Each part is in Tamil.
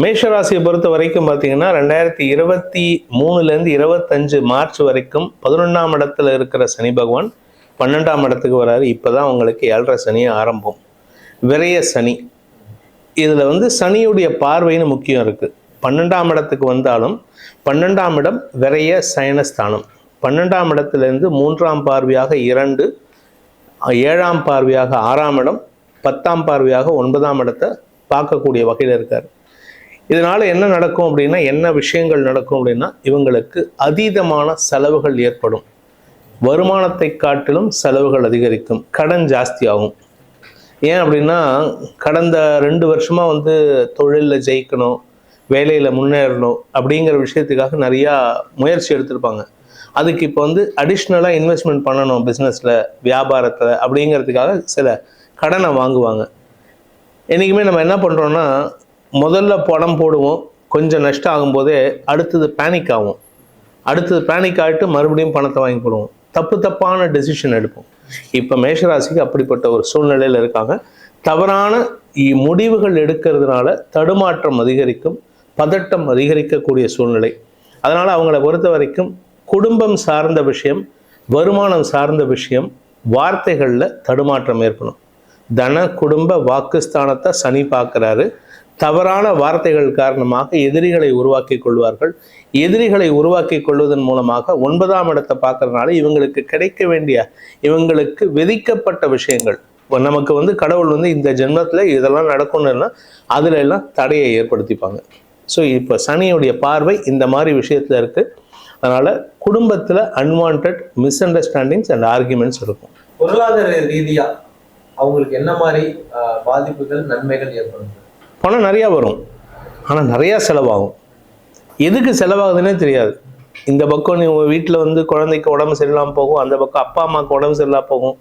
மேஷராசியை பொறுத்த வரைக்கும் பார்த்தீங்கன்னா ரெண்டாயிரத்தி இருபத்தி மூணுலேருந்து இருபத்தஞ்சு மார்ச் வரைக்கும் பதினொன்றாம் இடத்துல இருக்கிற சனி பகவான் பன்னெண்டாம் இடத்துக்கு வராரு. இப்போதான் உங்களுக்கு ஏழரை சனி ஆரம்பம். விரைய சனி. இதில் வந்து சனியுடைய பார்வைன்னு முக்கியம் இருக்குது பன்னெண்டாம் இடத்துக்கு வந்தாலும் பன்னெண்டாம் இடம் விரைய சயனஸ்தானம். பன்னெண்டாம் இடத்துலேருந்து மூன்றாம் பார்வையாக இரண்டு ஏழாம் பார்வையாக ஆறாம் இடம் பத்தாம் பார்வையாக ஒன்பதாம் இடத்தை பார்க்கக்கூடிய வகையில் இருக்கார். இதனால் என்ன நடக்கும் அப்படின்னா என்ன விஷயங்கள் நடக்கும் அப்படின்னா இவங்களுக்கு அதீதமான செலவுகள் ஏற்படும். வருமானத்தை காட்டிலும் செலவுகள் அதிகரிக்கும். கடன் ஜாஸ்தியாகும். ஏன் அப்படின்னா கடந்த ரெண்டு வருஷமாக வந்து தொழிலில் ஜெயிக்கணும் வேலையில் முன்னேறணும் அப்படிங்கிற விஷயத்துக்காக நிறையா முயற்சி எடுத்திருப்பாங்க. அதுக்கு இப்போ வந்து அடிஷ்னலாக இன்வெஸ்ட்மெண்ட் பண்ணணும் பிஸ்னஸில் வியாபாரத்தில் அப்படிங்கிறதுக்காக சில கடனை வாங்குவாங்க. என்றைக்குமே நம்ம என்ன பண்ணுறோன்னா முதல்ல பணம் போடுவோம். கொஞ்சம் நஷ்டம் ஆகும்போதே அடுத்தது பேனிக் ஆகும். அடுத்தது பேனிக் ஆகிட்டு மறுபடியும் பணத்தை வாங்கி போடுவோம். தப்பு தப்பான டெசிஷன் எடுப்போம். இப்போ மேஷராசிக்கு அப்படிப்பட்ட ஒரு சூழ்நிலையில் இருக்காங்க. தவறான இ- முடிவுகள் எடுக்கிறதுனால தடுமாற்றம் அதிகரிக்கும். பதட்டம் அதிகரிக்கக்கூடிய சூழ்நிலை. அதனால் அவங்கள பொறுத்த வரைக்கும் குடும்பம் சார்ந்த விஷயம் வருமானம் சார்ந்த விஷயம் வார்த்தைகளில் தடுமாற்றம் ஏற்படும். தன குடும்ப வாக்குஸ்தானத்தை சனி பார்க்குறாரு. தவறான வார்த்தைகள் காரணமாக எதிரிகளை உருவாக்கி கொள்வார்கள். எதிரிகளை உருவாக்கி கொள்வதன் மூலமாக ஒன்பதாம் இடத்தை பார்க்கறதுனால இவங்களுக்கு கிடைக்க வேண்டிய இவங்களுக்கு விதிக்கப்பட்ட விஷயங்கள். நமக்கு வந்து கடவுள் வந்து இந்த ஜென்மத்தில் இதெல்லாம் நடக்கணும்னா அதுல எல்லாம் தடையை ஏற்படுத்திப்பாங்க. ஸோ இப்போ சனியுடைய பார்வை இந்த மாதிரி விஷயத்தில் இருக்குது அதனால் குடும்பத்தில் unwanted misunderstandings and arguments இருக்கும். பொருளாதார ரீதியாக அவங்களுக்கு என்ன மாதிரி பாதிப்புகள் நன்மைகள் ஏற்படும் பணம் நிறையா வரும். ஆனால் நிறையா செலவாகும். எதுக்கு செலவாகுதுன்னே தெரியாது. இந்த பக்கம் நீ உங்கள் வீட்டில் வந்து குழந்தைக்கு உடம்பு சரியில்லாமல் போகும். அந்த பக்கம் அப்பா அம்மாவுக்கு உடம்பு சரியில்லாமல் போகும்.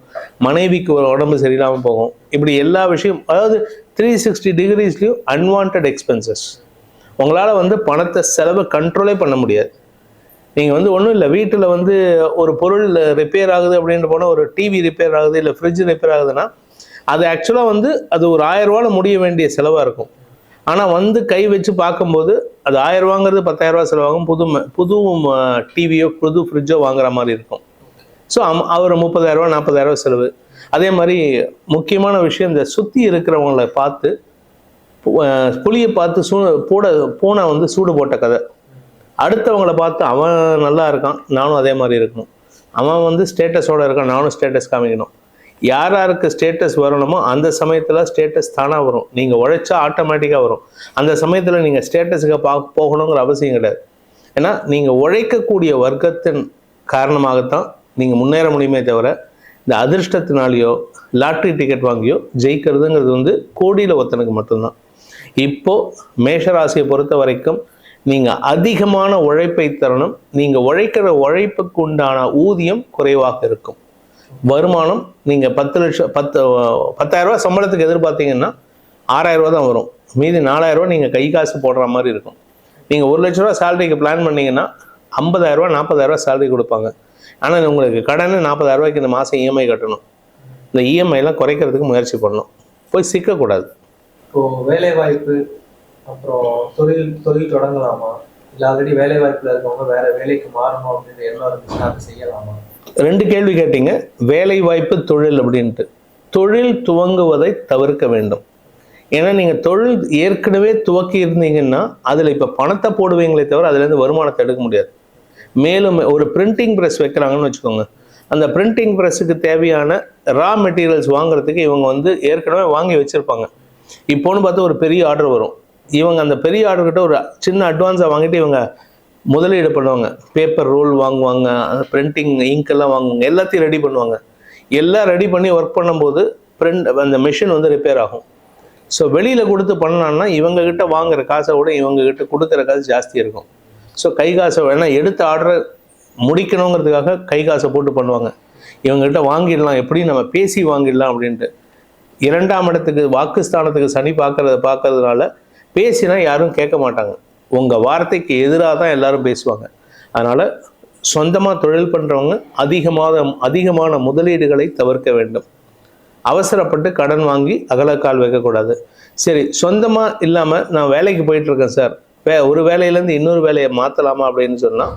மனைவிக்கு ஒரு உடம்பு சரியில்லாமல் போகும். இப்படி எல்லா விஷயம் அதாவது த்ரீ சிக்ஸ்டி டிகிரிஸ்லேயும் அன்வான்ட் எக்ஸ்பென்சஸ் உங்களால் வந்து பணத்தை செலவை கண்ட்ரோலே பண்ண முடியாது. நீங்கள் வந்து ஒன்றும் இல்லை வீட்டில் வந்து ஒரு பொருள் ரிப்பேர் ஆகுது அப்படின்ட்டு போனால் ஒரு டிவி ரிப்பேர் ஆகுது இல்லை ஃப்ரிட்ஜ் ரிப்பேர் ஆகுதுன்னா அது ஆக்சுவலாக வந்து அது ஒரு ஆயிரம் ரூபால முடிய வேண்டிய செலவாக இருக்கும். ஆனால் வந்து கை வச்சு பார்க்கும்போது அது ஆயிரம் ரூபாங்கிறது பத்தாயிரம் ரூபா செலவாகும். புது புது டிவியோ புது ஃப்ரிட்ஜோ வாங்குற மாதிரி இருக்கும். ஸோ அம் அவர் முப்பதாயிரரூவா நாற்பதாயிரரூவா செலவு. அதே மாதிரி முக்கியமான விஷயம் இந்த சுற்றி இருக்கிறவங்கள பார்த்து புளியை பார்த்து சூ போட பூனை வந்து சூடு போட்ட கதை. அடுத்தவங்கள பார்த்து அவன் நல்லா இருக்கான் நானும் அதே மாதிரி இருக்கணும். அவன் வந்து ஸ்டேட்டஸோடு இருக்கான் நானும் ஸ்டேட்டஸ் காமிக்கணும். யார் யாருக்கு ஸ்டேட்டஸ் வரணுமோ அந்த சமயத்தில் ஸ்டேட்டஸ் தானாக வரும். நீங்கள் உழைச்சா ஆட்டோமேட்டிக்காக வரும். அந்த சமயத்தில் நீங்கள் ஸ்டேட்டஸுக்கு பா போகணுங்கிற அவசியம் கிடையாது. ஏன்னா நீங்கள் உழைக்கக்கூடிய வர்க்கத்தின் காரணமாகத்தான் நீங்கள் முன்னேற முடியுமே தவிர இந்த அதிர்ஷ்டத்தினாலேயோ லாட்ரி டிக்கெட் வாங்கியோ ஜெயிக்கிறதுங்கிறது வந்து கோடியில் ஒருத்தனுக்கு மட்டும்தான். இப்போது மேஷராசியை பொறுத்த வரைக்கும் நீங்கள் அதிகமான உழைப்பை தரணும். நீங்கள் உழைக்கிற உழைப்புக்கு உண்டான ஊதியம் குறைவாக இருக்கும். வருமானம் நீங்கள் பத்து லட்சம் பத்து பத்தாயிரம் ரூபாய் சம்பளத்துக்கு எதிர்பார்த்தீங்கன்னா ஆறாயிரம் தான் வரும். மீதி நாலாயிரம் நீங்கள் கை காசு போடுற மாதிரி இருக்கும். நீங்கள் ஒரு லட்ச ரூபா சேலரிக்கு பிளான் பண்ணீங்கன்னா ஐம்பதாயிரரூபா நாற்பதாயிரரூபா சேலரி கொடுப்பாங்க. ஆனால் உங்களுக்கு கடன் நாற்பதாயிரம் ரூபாய்க்கு இந்த மாதம் இஎம்ஐ கட்டணும். இந்த இஎம்ஐலாம் குறைக்கிறதுக்கு முயற்சி பண்ணணும். போய் சிக்கக்கூடாது. இப்போ வேலை வாய்ப்பு அப்புறம் தொழில் தொழில் தொடங்கலாமா? இல்லை ஆல்ரெடி வேலை இருக்கவங்க வேற வேலைக்கு மாறணும் அப்படின்னு எண்ணம் இருந்துச்சுன்னா அதை செய்யலாமா? ரெண்டு கேள்வி கேட்டீங்க. வேலை வாய்ப்பு தொழில் அப்படின்ட்டு. தொழில் துவங்குவதை தவிர்க்க வேண்டும். ஏன்னா நீங்கள் தொழில் ஏற்கனவே துவக்கி இருந்தீங்கன்னா அதில் இப்போ பணத்தை போடுவீங்களே தவிர அதுலேருந்து வருமானத்தை எடுக்க முடியாது. மேலும் ஒரு பிரிண்டிங் ப்ரெஸ் வைக்கிறாங்கன்னு வச்சுக்கோங்க. அந்த பிரிண்டிங் ப்ரெஸ்ஸுக்கு தேவையான ரா மெட்டீரியல்ஸ் வாங்குறதுக்கு இவங்க வந்து ஏற்கனவே வாங்கி வச்சுருப்பாங்க. இப்போன்னு பார்த்தா ஒரு பெரிய ஆர்டர் வரும். இவங்க அந்த பெரிய ஆர்டர்கிட்ட ஒரு சின்ன அட்வான்ஸாக வாங்கிட்டு இவங்க முதலீடு பண்ணுவாங்க. பேப்பர் ரோல் வாங்குவாங்க பிரிண்டிங் இங்கெல்லாம் வாங்குவாங்க. எல்லாத்தையும் ரெடி பண்ணுவாங்க. எல்லாம் ரெடி பண்ணி ஒர்க் பண்ணும்போது பிரிண்ட் அந்த மிஷின் வந்து ரிப்பேர் ஆகும். ஸோ வெளியில் கொடுத்து பண்ணலான்னா இவங்கக்கிட்ட வாங்குற காசை விட இவங்கக்கிட்ட கொடுக்குற காசு ஜாஸ்தி இருக்கும். ஸோ கை காசை வேணா எடுத்த ஆர்டரை முடிக்கணுங்கிறதுக்காக கை காசை போட்டு பண்ணுவாங்க. இவங்ககிட்ட வாங்கிடலாம் எப்படி நம்ம பேசி வாங்கிடலாம் அப்படின்ட்டு. இரண்டாம் இடத்துக்கு வாக்குஸ்தானத்துக்கு சனி பார்க்கறத பார்க்கறதுனால பேசினா யாரும் கேட்க மாட்டாங்க. உங்கள் வார்த்தைக்கு எதிராக தான் எல்லாரும் பேசுவாங்க. அதனால் சொந்தமாக தொழில் பண்ணுறவங்க அதிகமான அதிகமான முதலீடுகளை தவிர்க்க வேண்டும். அவசரப்பட்டு கடன் வாங்கி அகலக்கால் வைக்கக்கூடாது. சரி சொந்தமாக இல்லாமல் நான் வேலைக்கு போயிட்டுருக்கேன் சார். வே ஒரு வேலையிலேருந்து இன்னொரு வேலையை மாற்றலாமா அப்படின்னு சொன்னால்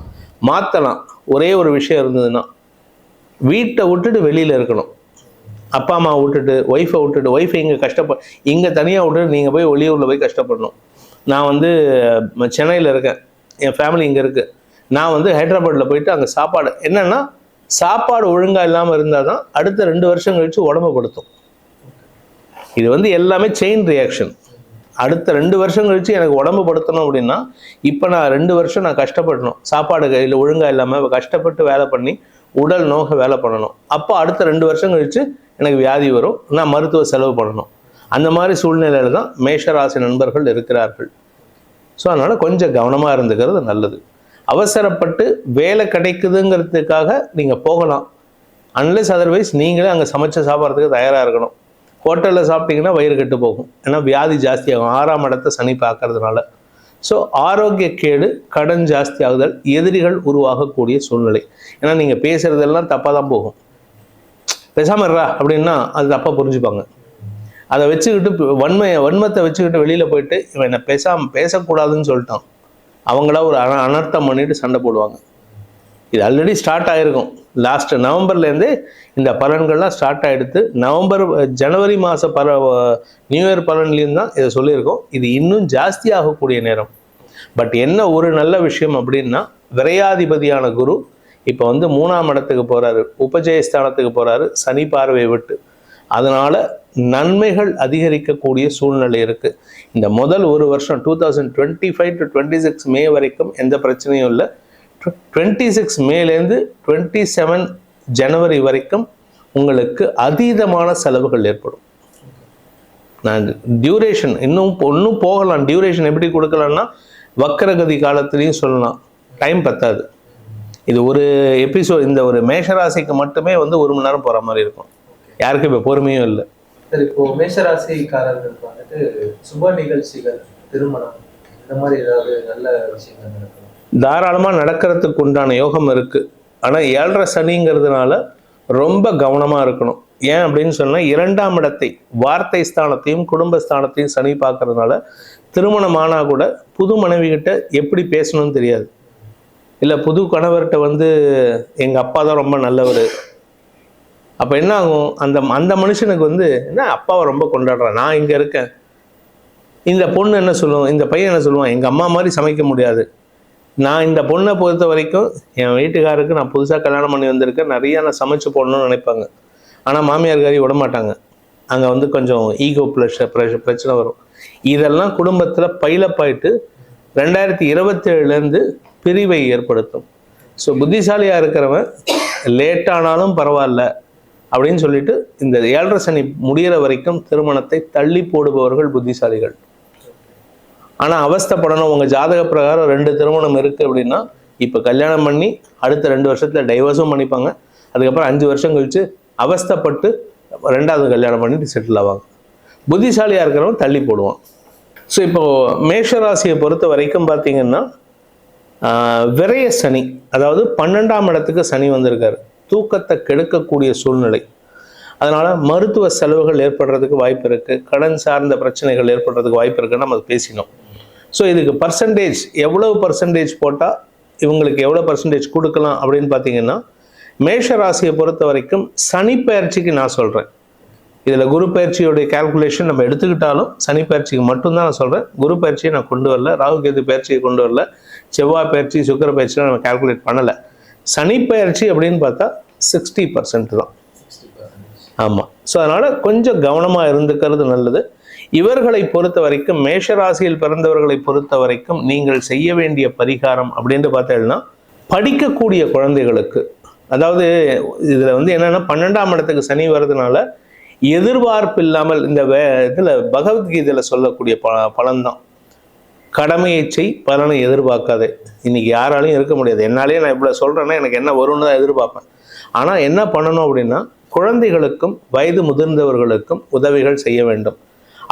மாற்றலாம் ஒரே ஒரு விஷயம் இருந்ததுன்னா வீட்டை விட்டுட்டு வெளியில் இருக்கணும். அப்பா அம்மா விட்டுட்டு ஒய்ஃபை விட்டுட்டு ஒய்ஃபை இங்கே கஷ்டப்ப இங்கே தனியாக விட்டுட்டு நீங்கள் போய் வெளியூரில் போய் கஷ்டப்படணும். நான் வந்து சென்னையில் இருக்கேன். என் ஃபேமிலி இங்கே இருக்குது நான் வந்து ஹைதராபாத்தில் போயிட்டு அங்கே சாப்பாடு என்னென்னா சாப்பாடு ஒழுங்காக இல்லாமல் இருந்தால் தான் அடுத்த ரெண்டு வருஷம் கழித்து உடம்பு படுத்தும் இது வந்து எல்லாமே செயின் ரியாக்ஷன் அடுத்த ரெண்டு வருஷம் கழித்து எனக்கு உடம்பு படுத்தணும் அப்படின்னா இப்போ நான் ரெண்டு வருஷம் நான் கஷ்டப்படணும். சாப்பாடு கையில் ஒழுங்காக இல்லாமல் கஷ்டப்பட்டு வேலை பண்ணி உடல் நோக வேலை பண்ணணும். அப்போ அடுத்த ரெண்டு வருஷம் கழித்து எனக்கு வியாதி வரும். நான் மருத்துவ செலவு பண்ணணும். அந்த மாதிரி சூழ்நிலையில் தான் மேஷராசி நண்பர்கள் இருக்கிறார்கள். ஸோ அதனால் கொஞ்சம் கவனமாக இருந்துக்கிறது நல்லது. அவசரப்பட்டு வேலை கிடைக்குதுங்கிறதுக்காக நீங்கள் போகலாம். அன்லெஸ் அதர்வைஸ் நீங்களே அங்கே சமைச்சு சாப்பிட்றதுக்கு தயாராக இருக்கணும். ஹோட்டலில் சாப்பிட்டீங்கன்னா வயிறு கெட்டு போகும். ஏன்னா வியாதி ஜாஸ்தியாகும். ஆறாம் இடத்தை சனி பார்க்கறதுனால. ஸோ ஆரோக்கிய கேடு கடன் ஜாஸ்தி ஆகுதல் எதிரிகள் உருவாகக்கூடிய சூழ்நிலை. ஏன்னா நீங்கள் பேசுகிறதெல்லாம் தப்பாக தான் போகும். பேசாமல் இருடா அப்படின்னா அது தப்பாக புரிஞ்சுப்பாங்க. அதை வச்சுக்கிட்டு வன்மையை வன்மத்தை வச்சுக்கிட்டு வெளியில் போயிட்டு இவன் என்ன பேசாம பேசக்கூடாதுன்னு சொல்லிட்டான். அவங்களா ஒரு அன அனர்த்தம் பண்ணிட்டு சண்டை போடுவாங்க. இது ஆல்ரெடி ஸ்டார்ட் ஆகிருக்கும் லாஸ்ட் நவம்பர்லேருந்து இந்த பலன்கள்லாம் ஸ்டார்ட் ஆகிடுத்து நவம்பர் ஜனவரி மாத பல நியூ இயர் பலன்லேயும் தான் இதை சொல்லியிருக்கோம். இது இன்னும் ஜாஸ்தி ஆகக்கூடிய நேரம். பட் என்ன ஒரு நல்ல விஷயம் அப்படின்னா விரையாதிபதியான குரு இப்போ வந்து மூணாம் இடத்துக்கு போகிறாரு உபஜயஸ்தானத்துக்கு போகிறாரு சனி பார்வை விட்டு. அதனால் நன்மைகள் அதிகரிக்கக்கூடிய சூழ்நிலை இருக்குது இந்த முதல் ஒரு வருஷம் two thousand twenty five to twenty six May வரைக்கும் எந்த பிரச்சனையும் இல்லை. டுவெண்ட்டி சிக்ஸ் மேலேருந்து டுவெண்ட்டி செவன் ஜனவரி வரைக்கும் உங்களுக்கு அதீதமான செலவுகள் ஏற்படும். நான் டியூரேஷன் இன்னும் இன்னும் போகலாம். டியூரேஷன் எப்படி கொடுக்கலாம்னா வக்கரகதி காலத்துலேயும் சொல்லலாம். டைம் பத்தாது. இது ஒரு எபிசோட் இந்த ஒரு மேஷராசிக்கு மட்டுமே வந்து ஒரு மணி நேரம் போகிற மாதிரி இருக்கும். யாருக்கும் இப்போ பொறுமையும் இல்லை. சரி இப்போ மேஷராசிக்காரர்களுக்கு வந்துட்டு சுப நிகழ்ச்சிகள் திருமணம் இந்த மாதிரி ஏதாவது நல்ல விஷயங்கள் நடக்கும்? தாராளமாக நடக்கிறதுக்கு உண்டான யோகம் இருக்குது ஆனால் ஏழரை சனிங்கிறதுனால ரொம்ப கவனமாக இருக்கணும். ஏன் அப்படின்னு சொன்னால் இரண்டாம் இடத்தை வார்த்தை ஸ்தானத்தையும் குடும்ப ஸ்தானத்தையும் சனி பார்க்கறதுனால திருமணம் ஆனால் கூட புது மனைவி கிட்ட எப்படி பேசணும்னு தெரியாது. இல்லை புது கணவர்கிட்ட வந்து எங்கள் அப்பா தான் ரொம்ப நல்லவர். அப்போ என்ன ஆகும் அந்த அந்த மனுஷனுக்கு வந்து என்ன அப்பாவை ரொம்ப கொண்டாடுறான் நான் இங்கே இருக்கேன். இந்த பொண்ணு என்ன சொல்லுவோம் இந்த பையன் என்ன சொல்லுவான்? எங்கள் அம்மா மாதிரி சமைக்க முடியாது. நான் இந்த பொண்ணை பொறுத்த வரைக்கும் என் வீட்டுக்காருக்கு நான் புதுசாக கல்யாணம் பண்ணி வந்திருக்கேன். நிறையா நான் சமைச்சு போடணும்னு நினைப்பாங்க. ஆனால் மாமியார்காரி விட மாட்டாங்க. அங்கே வந்து கொஞ்சம் ஈகோ ப்ளஷர் ப்ரெஷர் பிரச்சனை வரும். இதெல்லாம் குடும்பத்தில் பைலப்பாயிட்டு ரெண்டாயிரத்தி இருபத்தேழுலேருந்து பிரிவை ஏற்படுத்தும். ஸோ புத்திசாலியாக இருக்கிறவன் லேட்டானாலும் பரவாயில்ல. அப்படின்னு சொல்லிட்டு இந்த ஏழரை சனி முடியிற வரைக்கும் திருமணத்தை தள்ளி போடுபவர்கள் புத்திசாலிகள். ஆனால் அவஸ்தைப்படணும். உங்கள் ஜாதக பிரகாரம் ரெண்டு திருமணம் இருக்குது அப்படின்னா இப்போ கல்யாணம் பண்ணி அடுத்த ரெண்டு வருஷத்தில் டைவர்ஸும் பண்ணிப்பாங்க. அதுக்கப்புறம் அஞ்சு வருஷம் கழித்து அவஸ்தைப்பட்டு ரெண்டாவது கல்யாணம் பண்ணிட்டு செட்டில் ஆவாங்க. புத்திசாலியாக இருக்கிறவன் தள்ளி போடுவான். ஸோ இப்போ மேஷராசியை பொறுத்த வரைக்கும் பார்த்தீங்கன்னா விரைய சனி அதாவது பன்னெண்டாம் இடத்துக்கு சனி வந்திருக்காரு. தூக்கத்தை கெடுக்கக்கூடிய சூழ்நிலை. அதனால் மருத்துவ செலவுகள் ஏற்படுறதுக்கு வாய்ப்பு இருக்குது கடன் சார்ந்த பிரச்சனைகள் ஏற்படுறதுக்கு வாய்ப்பு இருக்குன்னு நம்ம பேசினோம். ஸோ இதுக்கு பர்சன்டேஜ் எவ்வளவு பர்சன்டேஜ் போட்டால் இவங்களுக்கு எவ்வளோ பர்சன்டேஜ் கொடுக்கலாம் அப்படின்னு பார்த்தீங்கன்னா மேஷ ராசியை பொறுத்த வரைக்கும் சனி பயிற்சிக்கு நான் சொல்கிறேன் இதில் குரு பயிற்சியோடைய கால்குலேஷன் நம்ம எடுத்துக்கிட்டாலும் சனி பயிற்சிக்கு மட்டும்தான் நான் சொல்கிறேன் குரு பயிற்சியை நான் கொண்டு வரல. ராகு கேது பயிற்சியை கொண்டு வரல. செவ்வாய் பயிற்சி சுக்கர பயிற்சியெலாம் நம்ம கால்குலேட் பண்ணலை. சனி பயிற்சி அப்படின்னு பார்த்தா சிக்ஸ்டி பர்சன்ட் தான். ஆமாம் ஸோ அதனால் கொஞ்சம் கவனமாக இருந்துக்கிறது நல்லது. இவர்களை பொறுத்த வரைக்கும் மேஷராசியில் பிறந்தவர்களை பொறுத்த வரைக்கும் நீங்கள் செய்ய வேண்டிய பரிகாரம் அப்படின்ட்டு பார்த்தீங்கன்னா படிக்கக்கூடிய குழந்தைகளுக்கு. அதாவது இதில் வந்து என்னென்னா பன்னெண்டாம் இடத்துக்கு சனி வர்றதுனால எதிர்பார்ப்பு இல்லாமல் இந்த வே இதில் பகவத்கீதையில் சொல்லக்கூடிய ப பலன்தான். கடமையை செய் பலனை எதிர்பார்க்காதே. இன்னைக்கு யாராலையும் இருக்க முடியாது. என்னாலே நான் இவ்வளோ சொல்கிறேன்னா எனக்கு என்ன வரும்னு தான் எதிர்பார்ப்பேன். ஆனால் என்ன பண்ணணும் அப்படின்னா குழந்தைகளுக்கும் வயது முதிர்ந்தவர்களுக்கும் உதவிகள் செய்ய வேண்டும்.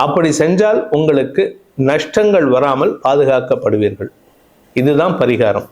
அப்படி செஞ்சால் உங்களுக்கு நஷ்டங்கள் வராமல் பாதுகாக்கப்படுவீர்கள். இதுதான் பரிகாரம்.